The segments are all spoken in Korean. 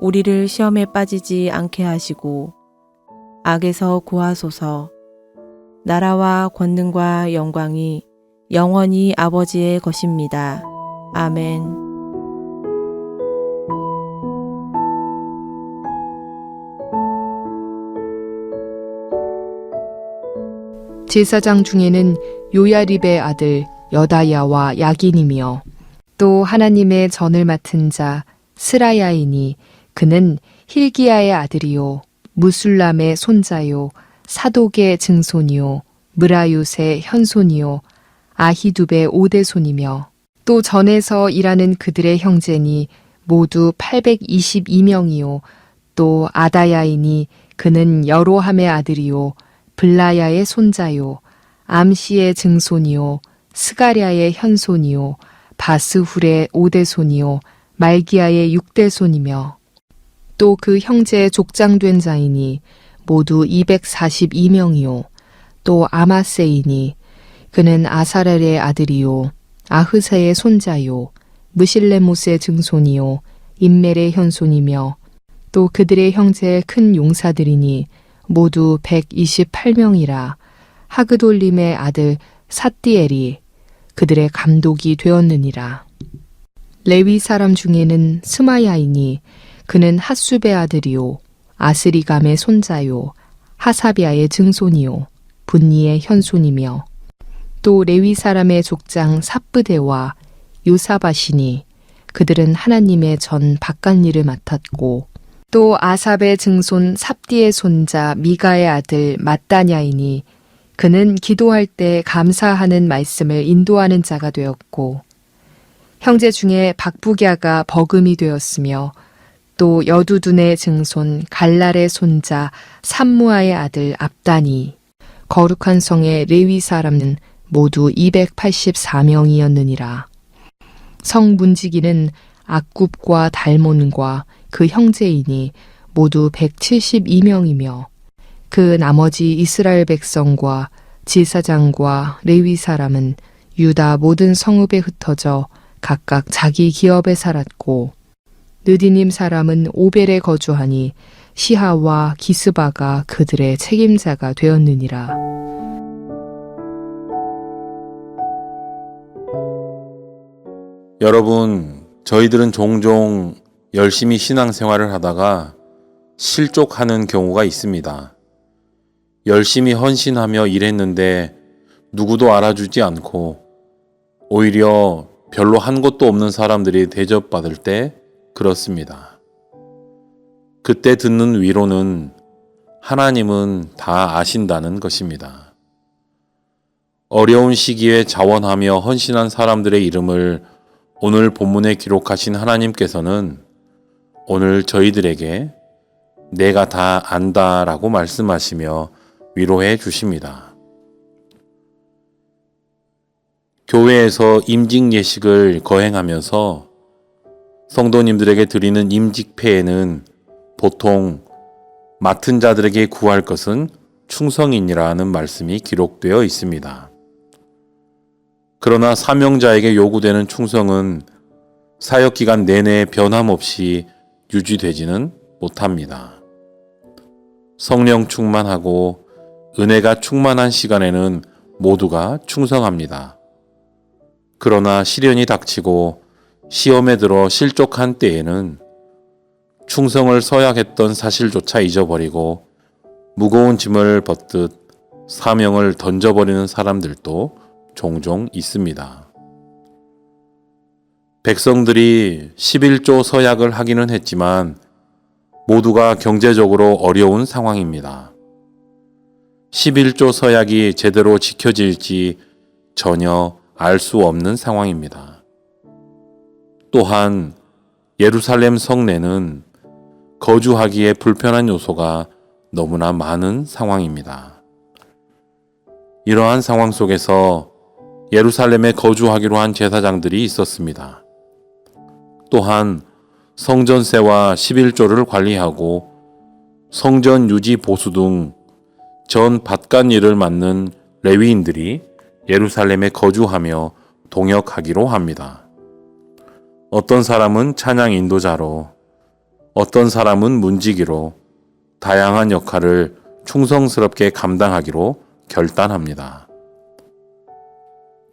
우리를 시험에 빠지지 않게 하시고, 악에서 구하소서, 나라와 권능과 영광이 영원히 아버지의 것입니다. 아멘. 제사장 중에는 요야립의 아들 여다야와 야긴이며 또 하나님의 전을 맡은 자 스라야이니 그는 힐기야의 아들이요 무술람의 손자요 사독의 증손이요 무라윳의 현손이요 아히두베 오대손이며 또 전에서 일하는 그들의 형제니 모두 822명이요. 또 아다야이니 그는 여로함의 아들이요 블라야의 손자요 암시의 증손이요 스가랴의 현손이요 바스훌의 오대손이요 말기야의 육대손이며 또 그 형제의 족장된 자이니 모두 242명이요. 또 아마세이니 그는 아사렐의 아들이요. 아흐세의 손자요. 무실레모스의 증손이요. 인멜의 현손이며 또 그들의 형제의 큰 용사들이니 모두 128명이라. 하그돌림의 아들 사띠엘이 그들의 감독이 되었느니라. 레위 사람 중에는 스마야이니 그는 핫수베 아들이요 아스리감의 손자요 하사비아의 증손이요 분니의 현손이며 또 레위 사람의 족장 삽브데와 요사바시니 그들은 하나님의 전 바깥일을 맡았고 또 아삽의 증손 삽디의 손자 미가의 아들 마따냐이니 그는 기도할 때 감사하는 말씀을 인도하는 자가 되었고 형제 중에 박부갸가 버금이 되었으며 또 여두둔의 증손 갈랄의 손자 삼무아의 아들 압다니 거룩한 성의 레위 사람은 모두 284명이었느니라. 성 문지기는 악굽과 달몬과 그 형제이니 모두 172명이며 그 나머지 이스라엘 백성과 지사장과 레위 사람은 유다 모든 성읍에 흩어져 각각 자기 기업에 살았고 느디님 사람은 오벨에 거주하니 시하와 기스바가 그들의 책임자가 되었느니라. 여러분, 저희들은 종종 열심히 신앙생활을 하다가 실족하는 경우가 있습니다. 열심히 헌신하며 일했는데 누구도 알아주지 않고 오히려 별로 한 것도 없는 사람들이 대접받을 때 그렇습니다. 그때 듣는 위로는 하나님은 다 아신다는 것입니다. 어려운 시기에 자원하며 헌신한 사람들의 이름을 오늘 본문에 기록하신 하나님께서는 오늘 저희들에게 내가 다 안다 라고 말씀하시며 위로해 주십니다. 교회에서 임직 예식을 거행하면서 성도님들에게 드리는 임직패에는 보통 맡은 자들에게 구할 것은 충성이니라는 말씀이 기록되어 있습니다. 그러나 사명자에게 요구되는 충성은 사역 기간 내내 변함없이 유지되지는 못합니다. 성령 충만하고 은혜가 충만한 시간에는 모두가 충성합니다. 그러나 시련이 닥치고 시험에 들어 실족한 때에는 충성을 서약했던 사실조차 잊어버리고 무거운 짐을 벗듯 사명을 던져버리는 사람들도 종종 있습니다. 백성들이 11조 서약을 하기는 했지만 모두가 경제적으로 어려운 상황입니다. 11조 서약이 제대로 지켜질지 전혀 알 수 없는 상황입니다. 또한 예루살렘 성내는 거주하기에 불편한 요소가 너무나 많은 상황입니다. 이러한 상황 속에서 예루살렘에 거주하기로 한 제사장들이 있었습니다. 또한 성전세와 11조를 관리하고 성전 유지 보수 등 전 밭간 일을 맡는 레위인들이 예루살렘에 거주하며 동역하기로 합니다. 어떤 사람은 찬양 인도자로, 어떤 사람은 문지기로 다양한 역할을 충성스럽게 감당하기로 결단합니다.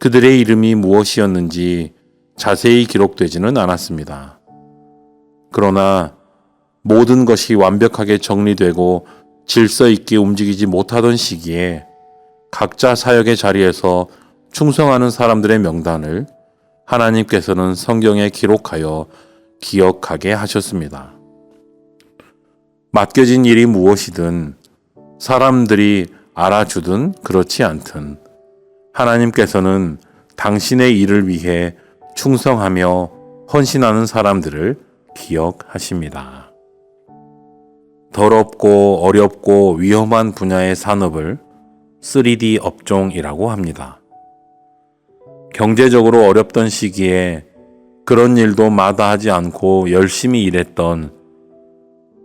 그들의 이름이 무엇이었는지 자세히 기록되지는 않았습니다. 그러나 모든 것이 완벽하게 정리되고 질서 있게 움직이지 못하던 시기에 각자 사역의 자리에서 충성하는 사람들의 명단을 하나님께서는 성경에 기록하여 기억하게 하셨습니다. 맡겨진 일이 무엇이든 사람들이 알아주든 그렇지 않든 하나님께서는 당신의 일을 위해 충성하며 헌신하는 사람들을 기억하십니다. 더럽고 어렵고 위험한 분야의 산업을 3D 업종이라고 합니다. 경제적으로 어렵던 시기에 그런 일도 마다하지 않고 열심히 일했던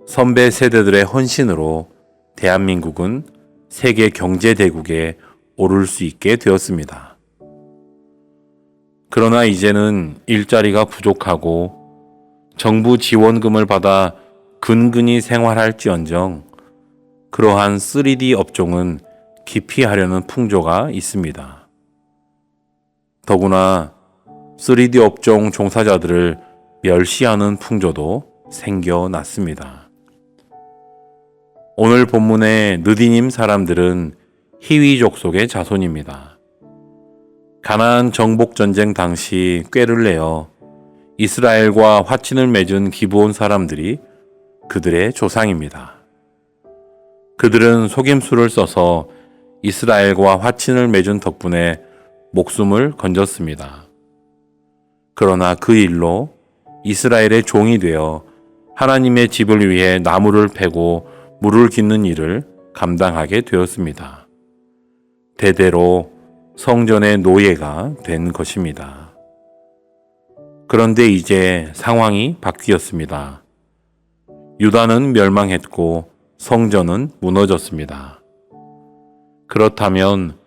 선배 세대들의 헌신으로 대한민국은 세계 경제대국에 오를 수 있게 되었습니다. 그러나 이제는 일자리가 부족하고 정부 지원금을 받아 근근히 생활할지언정 그러한 3D 업종은 기피하려는 풍조가 있습니다. 더구나 3D 업종 종사자들을 멸시하는 풍조도 생겨났습니다. 오늘 본문의 느디님 사람들은 히위족 속의 자손입니다. 가나안 정복 전쟁 당시 꾀를 내어 이스라엘과 화친을 맺은 기브온 사람들이 그들의 조상입니다. 그들은 속임수를 써서 이스라엘과 화친을 맺은 덕분에 목숨을 건졌습니다. 그러나 그 일로 이스라엘의 종이 되어 하나님의 집을 위해 나무를 패고 물을 깃는 일을 감당하게 되었습니다. 대대로 성전의 노예가 된 것입니다. 그런데 이제 상황이 바뀌었습니다. 유다는 멸망했고 성전은 무너졌습니다. 그렇다면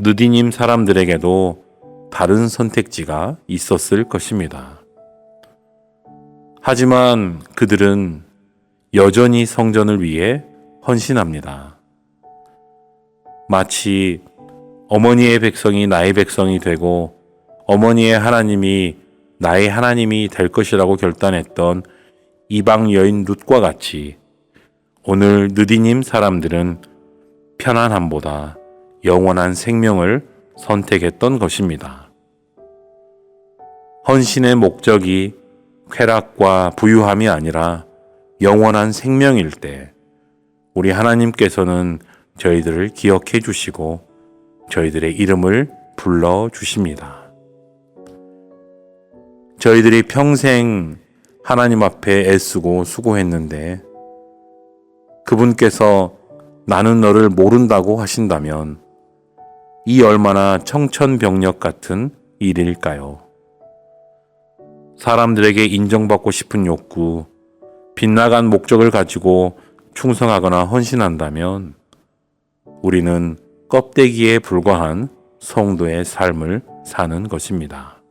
느디님 사람들에게도 다른 선택지가 있었을 것입니다. 하지만 그들은 여전히 성전을 위해 헌신합니다. 마치 어머니의 백성이 나의 백성이 되고 어머니의 하나님이 나의 하나님이 될 것이라고 결단했던 이방 여인 룻과 같이 오늘 느디님 사람들은 편안함보다 영원한 생명을 선택했던 것입니다. 헌신의 목적이 쾌락과 부유함이 아니라 영원한 생명일 때 우리 하나님께서는 저희들을 기억해 주시고 저희들의 이름을 불러 주십니다. 저희들이 평생 하나님 앞에 애쓰고 수고했는데 그분께서 나는 너를 모른다고 하신다면 이 얼마나 청천벽력 같은 일일까요? 사람들에게 인정받고 싶은 욕구, 빗나간 목적을 가지고 충성하거나 헌신한다면 우리는 껍데기에 불과한 성도의 삶을 사는 것입니다.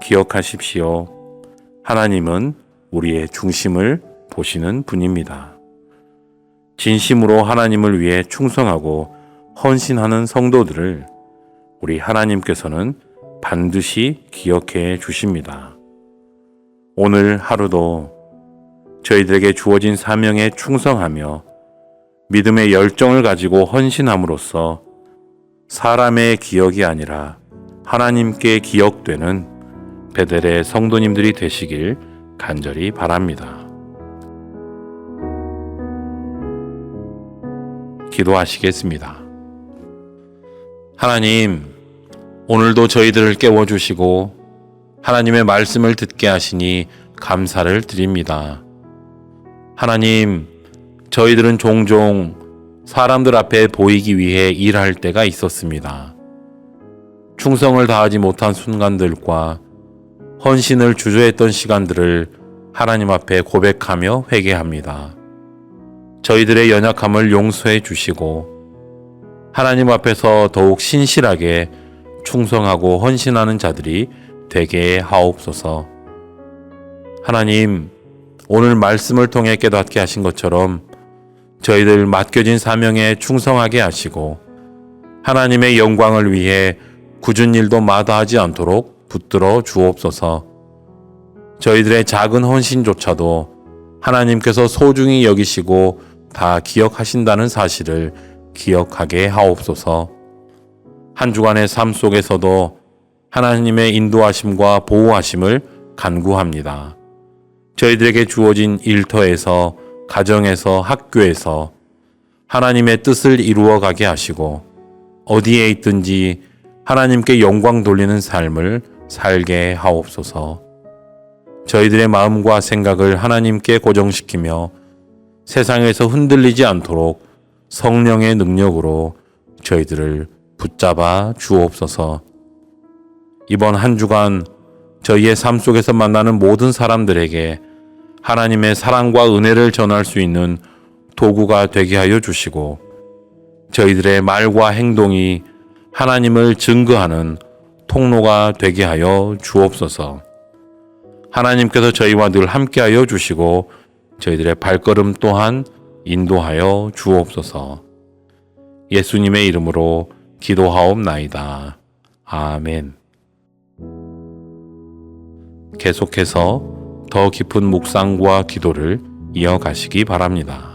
기억하십시오. 하나님은 우리의 중심을 보시는 분입니다. 진심으로 하나님을 위해 충성하고 헌신하는 성도들을 우리 하나님께서는 반드시 기억해 주십니다. 오늘 하루도 저희들에게 주어진 사명에 충성하며 믿음의 열정을 가지고 헌신함으로써 사람의 기억이 아니라 하나님께 기억되는 베델의 성도님들이 되시길 간절히 바랍니다. 기도하시겠습니다. 하나님, 오늘도 저희들을 깨워주시고 하나님의 말씀을 듣게 하시니 감사를 드립니다. 하나님, 저희들은 종종 사람들 앞에 보이기 위해 일할 때가 있었습니다. 충성을 다하지 못한 순간들과 헌신을 주저했던 시간들을 하나님 앞에 고백하며 회개합니다. 저희들의 연약함을 용서해 주시고 하나님 앞에서 더욱 신실하게 충성하고 헌신하는 자들이 되게 하옵소서. 하나님, 오늘 말씀을 통해 깨닫게 하신 것처럼 저희들 맡겨진 사명에 충성하게 하시고 하나님의 영광을 위해 굳은 일도 마다하지 않도록 붙들어 주옵소서. 저희들의 작은 헌신조차도 하나님께서 소중히 여기시고 다 기억하신다는 사실을 기억하게 하옵소서. 한 주간의 삶 속에서도 하나님의 인도하심과 보호하심을 간구합니다. 저희들에게 주어진 일터에서, 가정에서, 학교에서 하나님의 뜻을 이루어 가게 하시고 어디에 있든지 하나님께 영광 돌리는 삶을 살게 하옵소서. 저희들의 마음과 생각을 하나님께 고정시키며 세상에서 흔들리지 않도록 성령의 능력으로 저희들을 붙잡아 주옵소서. 이번 한 주간 저희의 삶 속에서 만나는 모든 사람들에게 하나님의 사랑과 은혜를 전할 수 있는 도구가 되게 하여 주시고 저희들의 말과 행동이 하나님을 증거하는 통로가 되게 하여 주옵소서. 하나님께서 저희와 늘 함께하여 주시고 저희들의 발걸음 또한 인도하여 주옵소서. 예수님의 이름으로 기도하옵나이다. 아멘. 계속해서 더 깊은 묵상과 기도를 이어가시기 바랍니다.